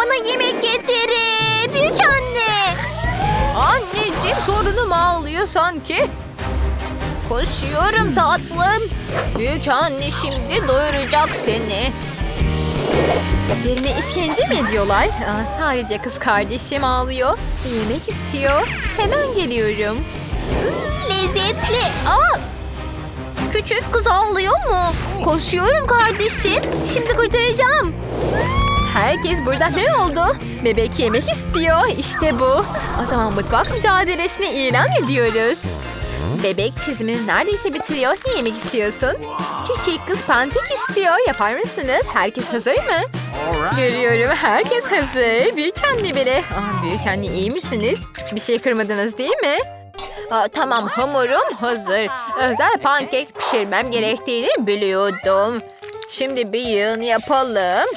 Bana yemek getirin. Büyük anne. Anneciğim torunum ağlıyor sanki. Koşuyorum tatlım. Büyük anne şimdi doyuracak seni. Birine işkence mi ediyorlar? Aa, sadece kız kardeşim ağlıyor. Yemek istiyor. Hemen geliyorum. Lezzetli. Aa! Küçük kız ağlıyor mu? Koşuyorum kardeşim. Şimdi kurtaracağım. Herkes burada ne oldu? Bebek yemek istiyor. İşte bu. O zaman mutfak mücadelesini ilan ediyoruz. Bebek çizimini neredeyse bitiriyor. Ne yemek istiyorsun? Küçük kız pankek istiyor. Yapar mısınız? Herkes hazır mı? Görüyorum herkes hazır. Büyük anne bile. Aa, büyük anne iyi misiniz? Bir şey kırmadınız değil mi? Aa, tamam hamurum hazır. Özel pankek pişirmem gerektiğini biliyordum. Şimdi bir yığın yapalım.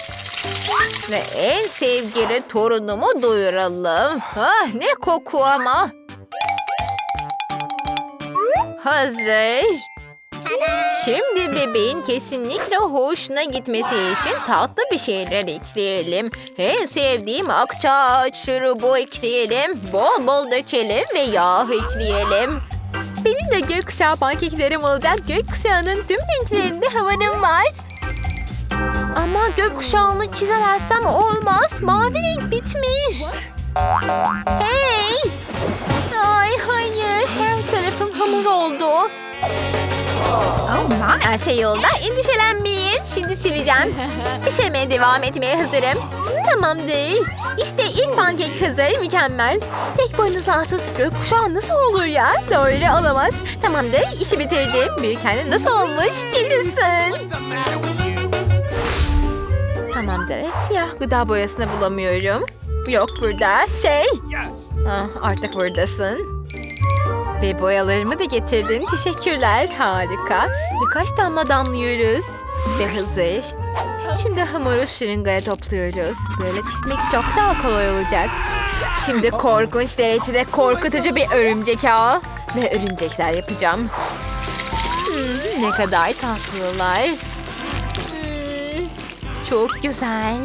Ve en sevgili torunumu doyuralım. Ah ne koku ama. Hazır. Şimdi bebeğin kesinlikle hoşuna gitmesi için tatlı bir şeyler ekleyelim. En sevdiğim akçaağaç şurubu ekleyelim. Bol bol dökelim ve yağ ekleyelim. Benim de gökkuşağı pankeklerim olacak. Gökkuşağının tüm renklerinde havanım var. Ama gökkuşağını çizemezsem olmaz. Mavi renk bitmiş. Hey! Ay hayır. Her tarafım hamur oldu. Her şey yolunda. Endişelenmeyin. Şimdi sileceğim. Pişirmeye devam etmeye hazırım. Tamamdır. İşte ilk pankek hazır. Mükemmel. Tek boynuzlu asız gökkuşağı nasıl olur ya? Doğru olamaz. Tamamdır. işi bitirdim. Büyük anne nasıl olmuş? Yaşasın. Tamamdır. Siyah gıda boyasını bulamıyorum. Yok burada. Şey. Ah, artık buradasın. Ve boyalarımı da getirdin. Teşekkürler. Harika. Birkaç damla damlıyoruz. Ve hazır. Şimdi hamuru şırıngaya topluyoruz. Böyle çizmek çok daha kolay olacak. Şimdi korkunç derecede korkutucu bir örümcek ağı ve örümcekler yapacağım. Hmm, ne kadar tatlılar. Hmm, çok güzel.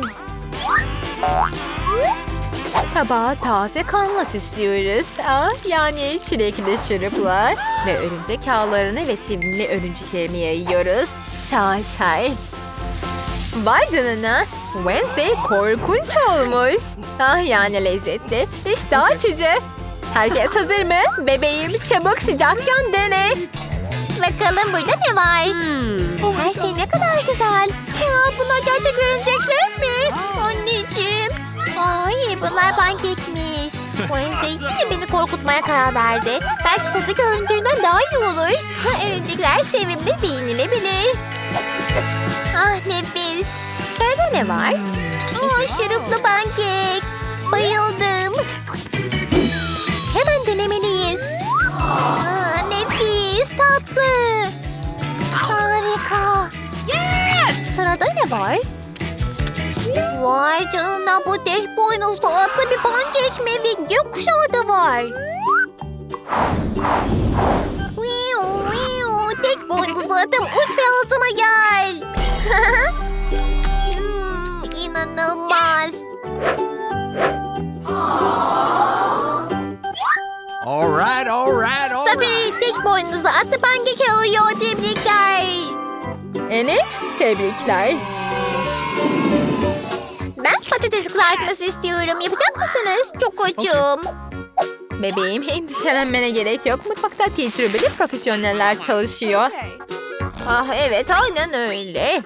Tabağa taze kanla süslüyoruz. Aa, yani çilekli şurupla ve örümcek ağlarını ve sevimli örümceklerimi yayıyoruz. Şaheser. Vay canına. Wednesday korkunç olmuş. Ah yani lezzetli. İşte açıcı. Herkes hazır mı? Bebeğim çabuk sıcakken dene. Bakalım burada ne var? Her şey ne kadar güzel. Aa, bunlar gerçek örümcekler mi? Anneciğim. Ay bunlar pankekmiş. Wednesday yine beni korkutmaya karar verdi. Belki tadı göründüğünden daha iyi olur. Ha, Örümcekler sevimli ve yenilebilir. Ah nefis. Sırada ne var? Aa, şuruplu pankek. Bayıldım. Hemen denemeliyiz. Aa, nefis, tatlı. Sırada ne var? Vay canına bu tek boynuzlu atlı bir pankek mi ve gökkuşağı da var. Tek boynuzlu atım uç ve ağzıma gel. hmm, inanılmaz. All right, all right, all right. Tabii tek boynuzlu atlı pankek alıyor tebrikler. Evet, tebrikler. Ben patates kızartması istiyorum. Yapacak mısınız? Çok açım. Bebeğim endişelenmene gerek yok. Mutfakta tecrübeli profesyoneller çalışıyor. Ah evet aynen öyle.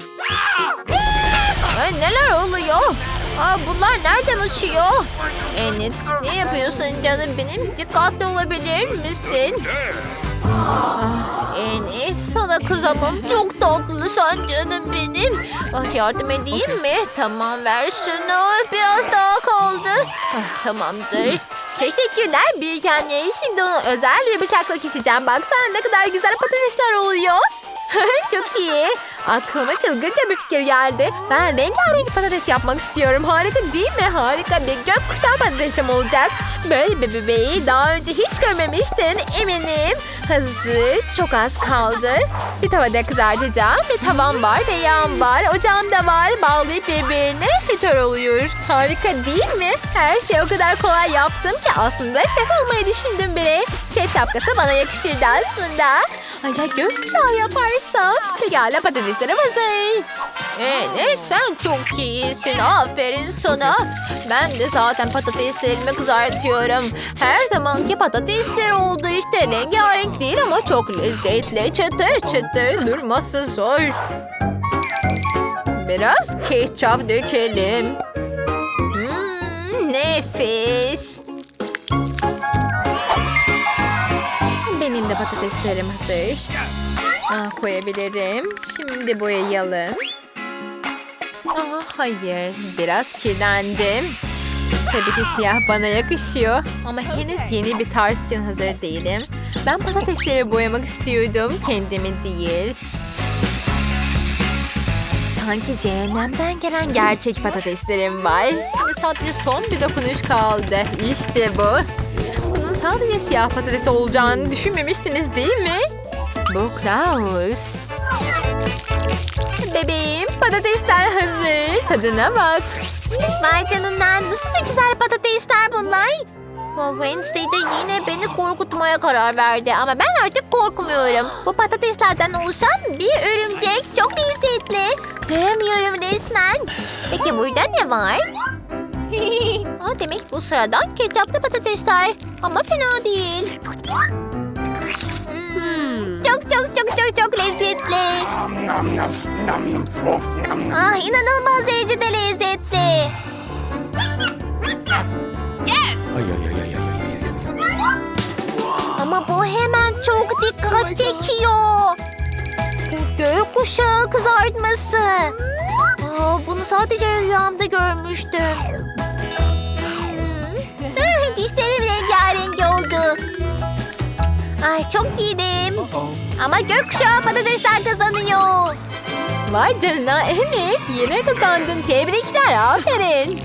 Ay, neler oluyor? Aa, bunlar nereden uçuyor? Enit ne yapıyorsun canım benim? Dikkatli olabilir misin? Ah, Enit sana kızamam. Çok tatlısın canım benim. Ah, yardım edeyim mi? Tamam ver şunu. Biraz daha kaldı. Ah, tamamdır. Teşekkürler büyük anne. Şimdi onu özel bir bıçakla keseceğim. Baksana ne kadar güzel patatesler oluyor. Çok iyi. Aklıma çılgınca bir fikir geldi. Ben rengarenk patates yapmak istiyorum. Harika değil mi? Harika bir gökkuşağı patatesim olacak. Böyle bir bebeği daha önce hiç görmemiştin eminim. Hazır. Çok az kaldı. Bir tavada kızartacağım. Bir tavam var ve yağım var. Ocağım da var. Bağlayıp birbirine amatör oluyor. Harika değil mi? Her şeyi o kadar kolay yaptım ki aslında şef olmayı düşündüm bile. Şef şapkası bana yakışırdı aslında. Ay ya gökkuşağı yaparsam. Pekala patateslerim hazır. Evet sen çok iyisin. Aferin sana. Ben de zaten patateslerimi kızartıyorum. Her zamanki patatesler oldu işte. Rengarenk değil ama çok lezzetli. Çıtır çıtır durması zor. Biraz ketçap dökelim. Hmm, nefis. Benim de patateslerim hazır. Ah, koyabilirim. Şimdi boyayalım. Ah, hayır. Biraz kirlendim. Tabii ki siyah bana yakışıyor. Ama henüz yeni bir tarz için hazır değilim. Ben patatesleri boyamak istiyordum. Kendimi değil. Sanki cehennemden gelen gerçek patateslerim var. Şimdi sadece son bir dokunuş kaldı. İşte bu. Bunun sadece siyah patates olacağını düşünmemiştiniz değil mi? Bu Klaus. Bebeğim patatesler hazır. Tadına bak. Vay canına nasıl da güzel patatesler bunlar. Bu Wednesday de yine beni korkutmaya karar verdi ama ben artık korkmuyorum. Bu patateslerden oluşan bir örümcek çok lezzetli. Göremiyorum resmen. Peki burada ne var? Aa, demek bu sıradan ketçaplı patatesler. Ama fena değil. Çok çok çok çok lezzetli. Ah inanılmaz derecede lezzetli. Ay, ay, ay, ay, ay, ay, ay, ay. Ama bu hemen çok dikkat çekiyor. Bu gökkuşağı kızartması. Aa, bunu sadece rüyamda görmüştüm. Ay çok yedim. Ama gökkuşağı patatesler kazanıyor. Vay canına evet yine kazandın. Tebrikler aferin.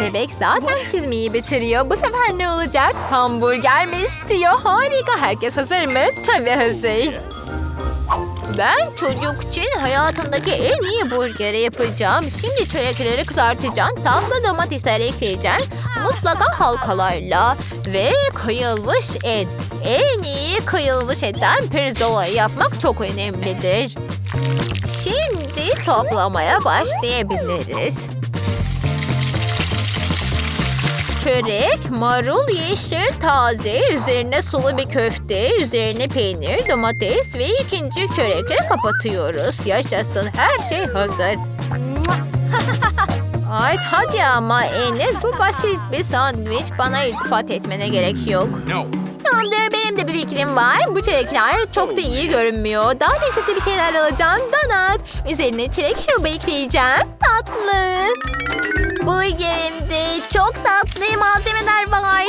Bebek zaten çizmeyi bitiriyor. Bu sefer ne olacak? Hamburger mi istiyor? Harika. Herkes hazır mı? Tabii hazır. Ben çocuk için hayatımdaki en iyi burgeri yapacağım. Şimdi çörekleri kızartacağım. Tatlı domatesler ekleyeceğim. Mutlaka halkalarla. Ve kıyılmış et. En iyi kıyılmış etten pirzola yapmak çok önemlidir. Şimdi toplamaya başlayabiliriz. Çörek, marul, yeşil, taze, üzerine sulu bir köfte, üzerine peynir, domates ve ikinci çörekleri kapatıyoruz. Yaşasın her şey hazır. Ay hadi ama Enes bu basit bir sandviç bana iltifat etmene gerek yok. No. Tamamdır benim de bir fikrim var. Bu çilekler çok da iyi görünmüyor. Daha lezzetli bir şeyler alacağım. Donat. Üzerine çilek şurubu ekleyeceğim. Tatlı. Burgerimde çok tatlı malzemeler var.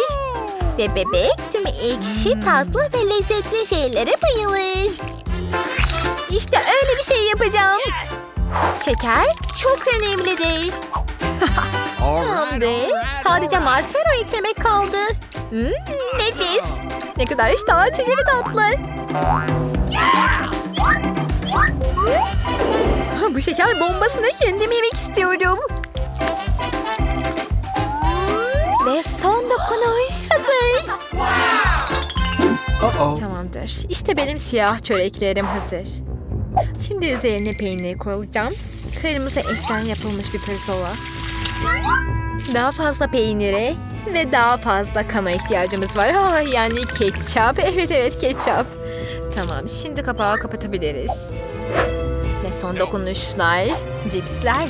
Ve bebek tüm ekşi, tatlı ve lezzetli şeylere bayılır. İşte öyle bir şey yapacağım. Şeker çok önemlidir. Tamamdır. Sadece marshmallow eklemek kaldı. Hmm, nefis. Ne kadar iştah açıcı tatlı. Bu şeker bombasını kendim yemek istiyorum. Ve son dokunuş hazır. Uh-oh. Tamamdır. İşte benim siyah çöreklerim hazır. Şimdi üzerine peynir koyacağım. Kırmızı etten yapılmış bir pirzola. Daha fazla peynire ve daha fazla kana ihtiyacımız var. Ah, yani ketçap. Evet evet ketçap. Tamam şimdi kapağı kapatabiliriz. Ve son dokunuşlar, cipsler.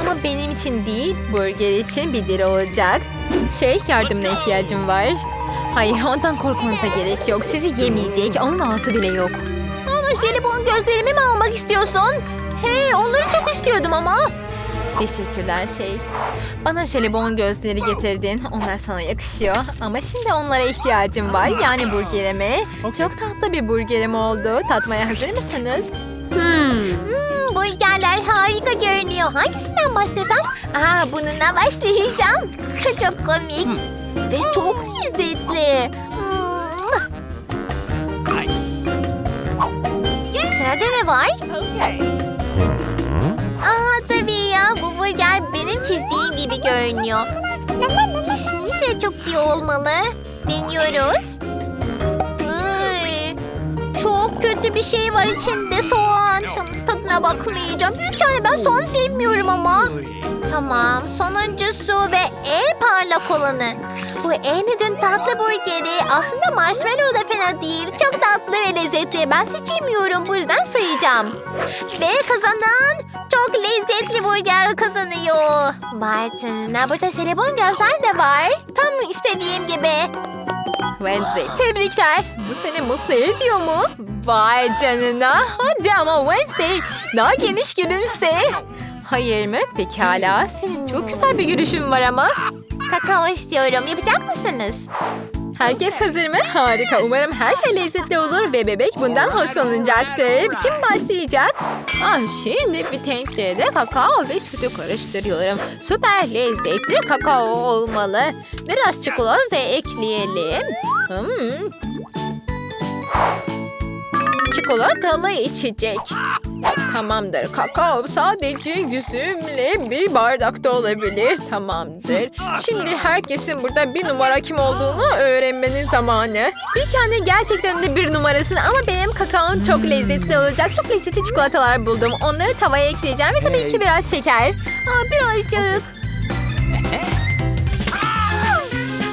Ama benim için değil, burger için bir dil olacak. Şey, yardımına ihtiyacım var. Hayır, ondan korkmanıza gerek yok. Sizi yemeyecek, onun ağzı bile yok. Ama jelibon gözlerimi mi almak istiyorsun? Hey onları çok istiyordum ama. Teşekkürler şey. Bana jelibon gözleri getirdin. Onlar sana yakışıyor. Ama şimdi onlara ihtiyacım var. Yani burgerime. Çok tatlı bir burgerim oldu. Tatmaya hazır mısınız? Hmm, burgerler harika görünüyor. Hangisinden başlasam? Aa, bununla başlayacağım. çok komik. Ve çok lezzetli. Görünüyor. Kesinlikle çok iyi olmalı. Deniyoruz. Iy, çok kötü bir şey var içinde soğan. Tadına bakmayacağım. Tane ben soğan sevmiyorum ama. Tamam sonuncusu ve en parlak olanı. Bu Annie'nin tatlı burgeri aslında marshmallow da fena değil. Çok tatlı ve lezzetli. Ben seçemiyorum bu yüzden sayacağım. Ve kazanan çok lezzetli burger kazanıyor. Canına burada jelibon gözler de var. Tam istediğim gibi. Wednesday tebrikler. Bu seni mutlu ediyor mu? Vay canına. Hadi ama Wednesday daha geniş gülümse. Hayır mı? Pekala. Senin çok güzel bir gülüşün var ama. Kakao istiyorum. Yapacak mısınız? Herkes hazır mı? Harika. Umarım her şey lezzetli olur ve bebek bundan hoşlanacaktır. Kim başlayacak? Ah, şimdi bir tencerede kakao ve sütü karıştırıyorum. Süper lezzetli kakao olmalı. Biraz çikolata ekleyelim. Hmm. Çikolatalı içecek. Tamamdır. Kakao sadece yüzümle bir bardakta olabilir. Tamamdır. Şimdi herkesin burada bir numara kim olduğunu öğrenmenin zamanı. Bir kendi gerçekten de bir numarasın ama benim kakaom çok lezzetli olacak. Çok lezzetli çikolatalar buldum. Onları tavaya ekleyeceğim ve tabii ki biraz şeker. Aa, birazcık.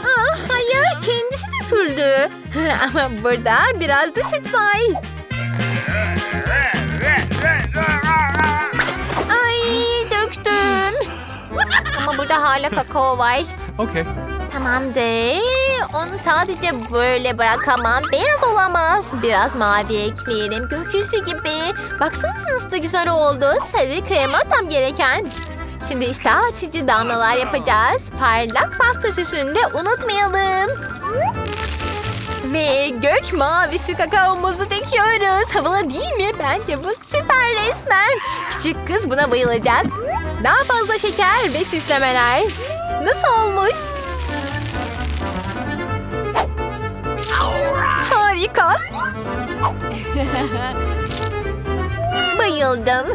Aa, hayır kendisi döküldü. ama burada biraz da süt var. Burada hala kakao var. Okay. Tamamdır. Onu sadece böyle bırakamam. Beyaz olamaz. Biraz mavi ekleyelim. Gökyüzü gibi. Baksanıza nasıl da güzel oldu. Sarı krema tam gereken. Şimdi işte açıcı damlalar yapacağız. Parlak pasta süsünü de unutmayalım. Ve gök mavisi kakaomuzu döküyoruz. Havalı değil mi? Bence bu süper resmen. Küçük kız buna bayılacak. Daha fazla şeker ve süslemeler. Nasıl olmuş? Harika. Bayıldım.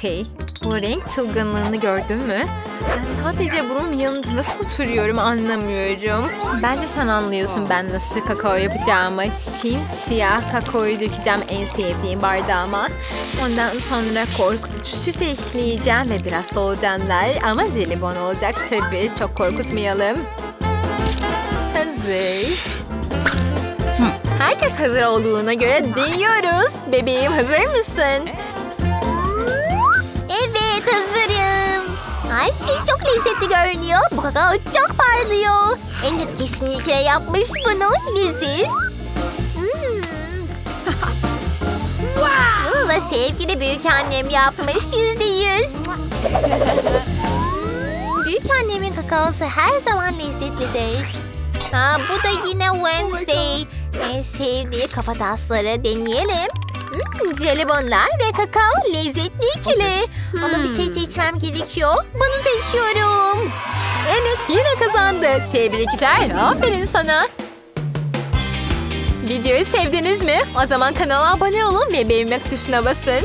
Şey, bu renk çılgınlığını gördün mü? Ben sadece bunun yanında nasıl oturuyorum anlamıyorum. Bence sen anlıyorsun ben nasıl kakao yapacağımı. Simsiyah kakaoyu dökeceğim en sevdiğim bardağıma. Ondan sonra korkutucu süs ekleyeceğim ve biraz solucanlar. Ama jelibon olacak tabii. Çok korkutmayalım. Hazır. Herkes hazır olduğuna göre deniyoruz. Bebeğim hazır mısın? Hazırım. Her şey çok lezzetli görünüyor. Bu kakao çok parlıyor. Enid kesinlikle yapmış bunu. Leziz. Hmm. Bunu da sevgili büyük annem yapmış yüzde yüz. Hmm, büyük annemin kakaosu her zaman lezzetlidir. Ha, bu da yine Wednesday. En sevdiği kafatasları deneyelim. Hmm, jelibonlar ve kakao lezzetli ikili. Ama bir şey seçmem gerekiyor. Bunu seçiyorum. Evet yine kazandı. Tebrikler. Aferin sana. Videoyu sevdiniz mi? O zaman kanala abone olun ve beğenmek tuşuna basın.